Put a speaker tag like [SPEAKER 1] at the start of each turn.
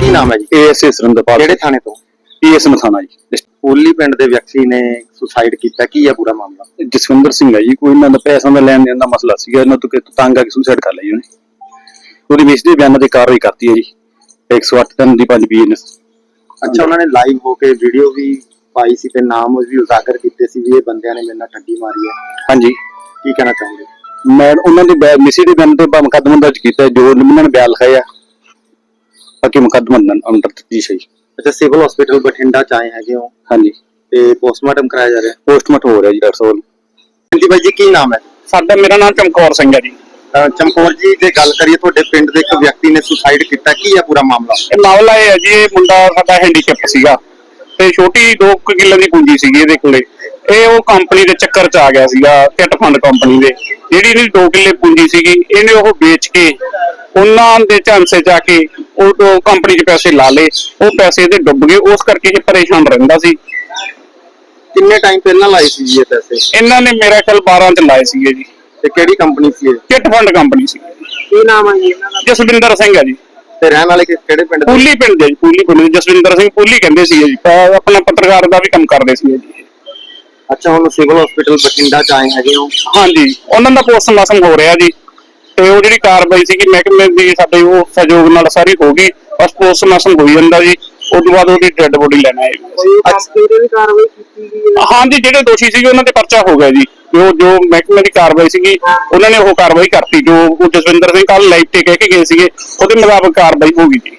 [SPEAKER 1] ਕੀ ਨਾਮ ਹੈ ਜੀ?
[SPEAKER 2] ਏਐਸਏ ਸੁਰਿੰਦਰਪਾਲ।
[SPEAKER 1] ਕਿਹੜੇ ਥਾਣੇ ਤੋਂ?
[SPEAKER 2] ਪੀਐਸ ਮਥਾਣਾ ਜੀ।
[SPEAKER 1] ਹੋਲੀ ਪਿੰਡ ਦੇ ਵਿਅਕਤੀ ਨੇ ਸੁਸਾਈਡ ਕੀਤਾ। ਕੀ ਹੈ ਪੂਰਾ ਮਾਮਲਾ?
[SPEAKER 2] ਜਸਵਿੰਦਰ ਸਿੰਘ ਹੈ ਜੀ। ਕੋਈ ਇਹਨਾਂ ਦਾ ਪੈਸਾ ਦਾ ਲੈਣ ਦੇਣ ਦਾ ਮਸਲਾ ਸੀਗਾ। ਇਹਨਾਂ ਤੋਂ ਕਿ ਤੰਗ ਆ ਕੇ ਸੁਸਾਈਡ ਕਰ ਲਈ ਉਹਨੇ। ਉਹਦੀ ਮਿਸ ਦੇ ਬਿਆਨਾਂ ਤੇ ਕਾਰਵਾਈ ਕਰਤੀ ਹੈ ਜੀ। 108 ਦਿਨ ਦੀ 5 ਬੀਐਨਐਸ।
[SPEAKER 1] ਅੱਛਾ ਉਹਨਾਂ ਨੇ ਲਾਈਵ ਹੋ ਕੇ ਵੀਡੀਓ ਵੀ ਪਾਈ ਸੀ ਤੇ ਨਾਮ ਵੀ ਉਜਾਗਰ ਕੀਤੇ ਸੀ ਵੀ ਇਹ ਬੰਦਿਆਂ ਨੇ ਮੇਰੇ ਨਾਲ ਠੱਗੀ ਮਾਰੀ ਹੈ।
[SPEAKER 2] ਹਾਂਜੀ।
[SPEAKER 1] ਕੀ ਕਹਿਣਾ ਚਾਹੋਗੇ?
[SPEAKER 2] ਮੈਂ ਉਹਨਾਂ ਦੇ ਮਿਸੀ ਦੇ ਬਿਆਨ ਤੇ ਮੁਕੱਦਮਾ ਦਰਜ ਕੀਤਾ ਜੋ ਉਹਨਾਂ ਨੇ ਬਿਆਨ ਲਿਖਾਇਆ। ਬਾਕੀ ਮੁਕੱਦਮਾ ਅੰਦਰ ਤਫਤੀਸ਼ ਹੈ ਜੀ।
[SPEAKER 1] ਅੱਛਾ ਸਿਵਲ ਹਸਪੀਟਲ ਬਠਿੰਡਾ ਚ ਆਏ ਹੈਗੇ ਹੋ?
[SPEAKER 2] ਹਾਂਜੀ।
[SPEAKER 1] ਤੇ ਪੋਸਟਮਾਰਟਮ ਕਰਾਇਆ ਜਾ ਰਿਹਾ?
[SPEAKER 2] ਪੋਸਟਮਾਰਟਮ ਹੋ ਰਿਹਾ ਜੀ ਡਾਕਟਰ ਸਾਹਿਬ।
[SPEAKER 1] ਹਾਂਜੀ ਬਾਈ ਜੀ ਕੀ ਨਾਮ ਹੈ?
[SPEAKER 3] ਸਾਡਾ ਮੇਰਾ ਨਾਮ ਚਮਕੌਰ ਸਿੰਘ ਹੈ ਜੀ।
[SPEAKER 1] ਅਹ ਚਮਕੌਰ ਜੀ ਜੇ ਗੱਲ ਕਰੀਏ ਤੁਹਾਡੇ ਪਿੰਡ ਦੇ ਇੱਕ ਵਿਅਕਤੀ ਨੇ ਸੁਸਾਈਡ ਕੀਤਾ ਕੀ ਹੈ ਪੂਰਾ ਮਾਮਲਾ?
[SPEAKER 3] ਇਹ ਮਾਮਲਾ ਇਹ ਹੈ ਜੀ ਇਹ ਮੁੰਡਾ ਸਾਡਾ ਹੈਂਡੀਕੈਪ ਸੀਗਾ। ਤੇ ਛੋਟੀ 2 ਕਿੱਲੇ ਦੀ ਪੂੰਜੀ ਸੀਗੀ ਇਹਦੇ ਕੋਲੇ। ਇਹ ਉਹ ਕੰਪਨੀ ਦੇ ਚੱਕਰ 'ਚ ਆ ਗਿਆ ਸੀਗਾ ਕਿਟ ਫੰਡ ਕੰਪਨੀ ਦੇ। ਜਿਹੜੀ ਇਹਦੀ 2 ਕਿੱਲੇ ਪੂੰਜੀ ਸੀਗੀ ਇਹਨੇ ਉਹ ਵੇਚ ਕੇ ਉਹਨਾਂ ਦੇ ਝਾਂਸੇ ਜਾ ਕੇ ਉਹ ਤੋਂ ਕੰਪਨੀ 'ਚ ਪੈਸੇ ਲਾ ਲਏ ਉਹ ਪੈਸੇ ਇਹਦੇ ਡੁੱਬ ਗਏ ਉਸ ਕਰਕੇ ਇਹ ਪਰੇਸ਼ਾਨ ਰਹਿੰਦਾ ਸੀ।
[SPEAKER 1] ਕਿੰਨੇ ਟਾਈਮ ਪਹਿਲਾਂ ਲਾਏ ਸੀ ਜੀ ਇਹ ਪੈਸੇ?
[SPEAKER 3] ਇਹਨਾਂ ਨੇ ਮੇਰਾ ਖਿਆਲ 12 ਚ ਲਾਏ ਸੀਗੇ ਜੀ।
[SPEAKER 1] ਤੇ ਕਿਹੜੀ ਕੰਪਨੀ ਸੀ ਇਹ?
[SPEAKER 3] ਕਿਟ ਫੰਡ ਕੰਪਨੀ ਸੀ।
[SPEAKER 1] ਕੀ ਨਾਮ ਹੈ ਜੀ ਇਹਨਾਂ ਦਾ?
[SPEAKER 3] ਜਸਵਿੰਦਰ ਸਿੰਘ ਹੈ ਜੀ।
[SPEAKER 1] ਤੇ ਰਹਿਣ ਵਾਲੇ ਕਿਹੜੇ ਪਿੰਡ ਦੇ?
[SPEAKER 3] ਪੂਲੀ ਪਿੰਡ ਦੇ ਜੀ ਪੂਲੀ ਪਿੰਡ ਦੇ। ਜਸਵਿੰਦਰ ਸਿੰਘ ਪੂਲੀ ਕਹਿੰਦੇ ਸੀ ਜੀ। ਆਪਣਾ ਪੱਤਰਕਾਰ ਦਾ ਵੀ ਕੰਮ ਕਰਦੇ ਸੀ ਜੀ।
[SPEAKER 1] ਅੱਛਾ ਹੁਣ ਸਿਵਲ ਹਸਪੀਟਲ ਬਠਿੰਡਾ ਚ ਆਏ ਹੈਗੇ ਹੋ।
[SPEAKER 3] ਹਾਂਜੀ ਉਹਨਾਂ ਦਾ ਪੋਸਟਮਾਰਟਮ ਹੋ ਰਿਹਾ ਜੀ। ਤੇ ਉਹ ਜਿਹੜੀ ਕਾਰਵਾਈ ਸੀਗੀ ਮਹਿਕਮੇ ਦੀ ਸਾਡੇ ਉਹ ਸਹਿਯੋਗ ਨਾਲ ਸਾਰੀ ਹੋ ਗਈ ਬਸ ਪੋਸਟਮਾਰਟਮ ਹੋਈ ਜਾਂਦਾ ਜੀ ਉਸ ਤੋਂ ਬਾਅਦ ਉਹਦੀ ਡੈੱਡ ਬੋਡੀ ਲੈਣਾ ਹੈ? ਹਾਂਜੀ ਜਿਹੜੇ ਦੋਸ਼ੀ ਸੀਗੇ ਉਹਨਾਂ ਤੇ ਪਰਚਾ ਹੋ ਗਿਆ ਜੀ ਜੋ ਜੋ ਮਹਿਕਮੇ ਦੀ ਕਾਰਵਾਈ ਸੀਗੀ ਉਹਨਾਂ ਨੇ ਉਹ ਕਾਰਵਾਈ ਕਰਤੀ ਜੋ ਉਹ ਜਸਵਿੰਦਰ ਸਿੰਘ ਕੱਲ ਲਾਈਵ ਤੇ ਕਹਿ ਕੇ ਗਏ ਸੀਗੇ ਉਹਦੇ ਮੁਤਾਬਕ ਕਾਰਵਾਈ ਹੋ ਗਈ ਜੀ।